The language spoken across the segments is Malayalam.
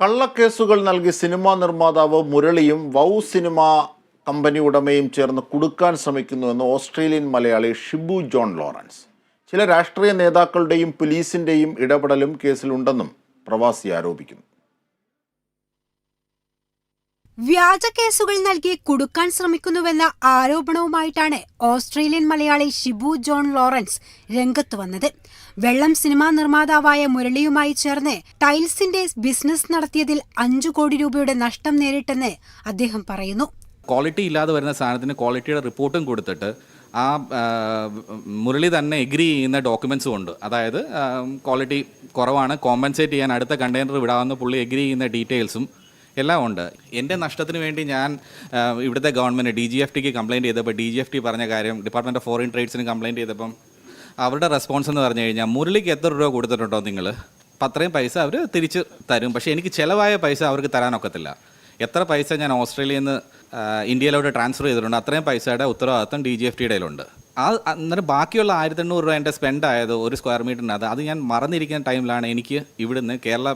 കള്ളക്കേസുകൾ നൽകി സിനിമാ നിർമ്മാതാവ് മുരളിയും വൗ സിനിമ കമ്പനി ഉടമയും ചേർന്ന് കുടുക്കാൻ ശ്രമിക്കുന്നുവെന്ന് Australian Malayali Shibu John Lawrence. ചില രാഷ്ട്രീയ നേതാക്കളുടെയും പോലീസിന്റെയും ഇടപെടലും കേസിലുണ്ടെന്നും പ്രവാസി ആരോപിക്കുന്നു. വ്യാജ കേസുകൾ നൽകി കുടുക്കാൻ ശ്രമിക്കുന്നുവെന്ന ആരോപണവുമായിട്ടാണ് Australian Malayali Shibu John Lawrence രംഗത്ത് വന്നത്. വെള്ളം സിനിമാ നിർമ്മാതാവായ മുരളിയുമായി ചേർന്ന് ടൈൽസിന്റെ ബിസിനസ് നടത്തിയതിൽ അഞ്ചു കോടി രൂപയുടെ നഷ്ടം നേരിട്ടെന്ന് അദ്ദേഹം പറയുന്നു. ക്വാളിറ്റി ഇല്ലാതെ വരുന്ന സാധനത്തിന് ക്വാളിറ്റിയുടെ റിപ്പോർട്ടും കൊടുത്തിട്ട് ആ മുരളി തന്നെ എഗ്രി ചെയ്യുന്ന ഡോക്യുമെൻസും ഉണ്ട്. അതായത് ക്വാളിറ്റി കുറവാണ്. കോമ്പൻസേറ്റ് ചെയ്യാൻ അടുത്ത കണ്ടെയ്നർ വിടാവുന്ന പുള്ളി എഗ്രി ചെയ്യുന്ന ഡീറ്റെയിൽസും എല്ലാം ഉണ്ട്. എന്റെ നഷ്ടത്തിന് വേണ്ടി ഞാൻ ഇവിടുത്തെ ഗവൺമെന്റ് ഡി ജി എഫ് ടിക്ക് കംപ്ലയിന്റ് ചെയ്തപ്പോൾ ഡി ജി എഫ് ടി പറഞ്ഞ കാര്യം ഡിപ്പാർട്ട്മെന്റ് ഓഫ് ഫോറിൻ ട്രേഡ്സിന് കംപ്ലയിന്റ് ചെയ്തപ്പം അവരുടെ റെസ്പോൺസ് എന്ന് പറഞ്ഞു കഴിഞ്ഞാൽ മുരളിക്ക് എത്ര രൂപ കൊടുത്തിട്ടുണ്ടോ നിങ്ങൾ അത്രയും പൈസ അവർ തിരിച്ച് തരും. പക്ഷേ എനിക്ക് ചിലവായ പൈസ അവർക്ക് തരാനൊക്കത്തില്ല. എത്ര പൈസ ഞാൻ ഓസ്ട്രേലിയയിൽ നിന്ന് ഇന്ത്യയിലോട്ട് ട്രാൻസ്ഫർ ചെയ്തിട്ടുണ്ട് അത്രയും പൈസയുടെ ഉത്തരവാദിത്തം ഡി ജി എഫ് ടിയുടെ ആ അന്നേരം ബാക്കിയുള്ള ആയിരത്തി എണ്ണൂറ് രൂപ എന്റെ സ്പെൻഡ് ആയത് ഒരു സ്ക്വയർ മീറ്ററിനകത്ത് അത്. ഞാൻ മറന്നിരിക്കുന്ന ടൈമിലാണ് എനിക്ക് ഇവിടുന്ന് കേരള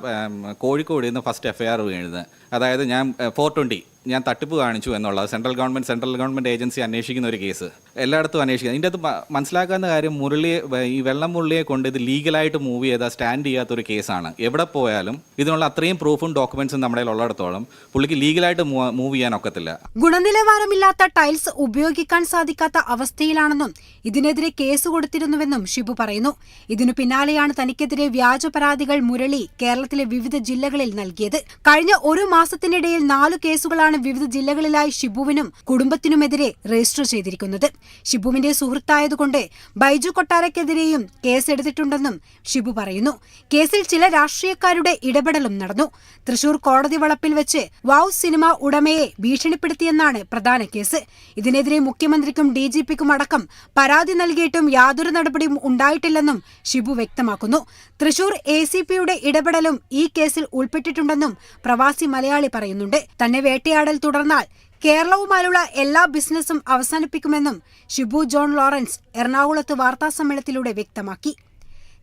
കോഴിക്കോട് നിന്ന് ഫസ്റ്റ് എഫ് ഐ ആർ വീഴുന്നത് അതായത് ഞാൻ ഫോർ ട്വന്റി ഞാൻ തട്ടിപ്പ് കാണിച്ചു എന്നുള്ളത്. Central government central government agency അന്വേഷിക്കുന്ന ഒരു കേസ് എല്ലായിടത്തും അന്വേഷിക്കുക. ഇതിന്റെ അകത്ത് മനസ്സിലാക്കാവുന്ന കാര്യം മുരളിയെ ഈ വെള്ളം മുരളിയെ കൊണ്ട് ഇത് ലീഗലായിട്ട് മൂവ് ചെയ്ത സ്റ്റാൻഡ് ചെയ്യാത്ത ഒരു കേസാണ്. എവിടെ പോയാലും ഇതിനുള്ള അത്രയും പ്രൂഫും ഡോക്യുമെന്റ്സും നമ്മുടെ ഉള്ളിടത്തോളം പുള്ളിക്ക് ലീഗലായിട്ട് മൂവ് ചെയ്യാൻ ഒക്കത്തില്ല. ഗുണനിലവാരമില്ലാത്ത ടൈൽസ് ഉപയോഗിക്കാൻ സാധിക്കാത്ത അവസ്ഥയിലാണെന്നും ഇതിനെതിരെ കേസ് കൊടുത്തിരുന്നുവെന്നും ഷിബു പറയുന്നു. ഇതിനു പിന്നാലെയാണ് തനിക്കെതിരെ വ്യാജ പരാതികൾ മുരളി കേരളത്തിലെ വിവിധ ജില്ലകളിൽ നൽകിയത്. കഴിഞ്ഞ ഒരു മാസത്തിനിടയിൽ നാലു കേസുകളാണ് വിവിധ ജില്ലകളിലായി ഷിബുവിനും കുടുംബത്തിനുമെതിരെ രജിസ്റ്റർ ചെയ്തിരിക്കുന്നത്. ഷിബുവിന്റെ സുഹൃത്തായതുകൊണ്ട് ബൈജു കൊട്ടാരക്കെതിരെയും കേസെടുത്തിട്ടുണ്ടെന്നും ഷിബു പറയുന്നു. കേസിൽ ചില രാഷ്ട്രീയക്കാരുടെ ഇടപെടലും നടന്നു. തൃശൂർ കോടതി വളപ്പിൽ വെച്ച് വാവ് സിനിമ ഉടമയെ ഭീഷണിപ്പെടുത്തിയെന്നാണ് പ്രധാന കേസ്. ഇതിനെതിരെ മുഖ്യമന്ത്രിക്കും ഡി ജി പിക്കും അടക്കം പരാതി നൽകിയിട്ടും യാതൊരു നടപടിയും ഉണ്ടായിട്ടില്ലെന്നും ഷിബു വ്യക്തമാക്കുന്നു. തൃശൂർ എ സി പിയുടെ ഇടപെടലും ഈ കേസിൽ ഉൾപ്പെട്ടിട്ടുണ്ടെന്നും പ്രവാസി മലയാളി പറയുന്നുണ്ട്. തന്നെ വേട്ടയാടൽ തുടർന്നാൽ കേരളവുമായുള്ള എല്ലാ ബിസിനസ്സും അവസാനിപ്പിക്കുമെന്നും ഷിബു ജോൺ ലോറൻസ് എറണാകുളത്ത് വാർത്താസമ്മേളനത്തിലൂടെ വ്യക്തമാക്കി.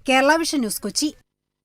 Kerala vision news Kochi.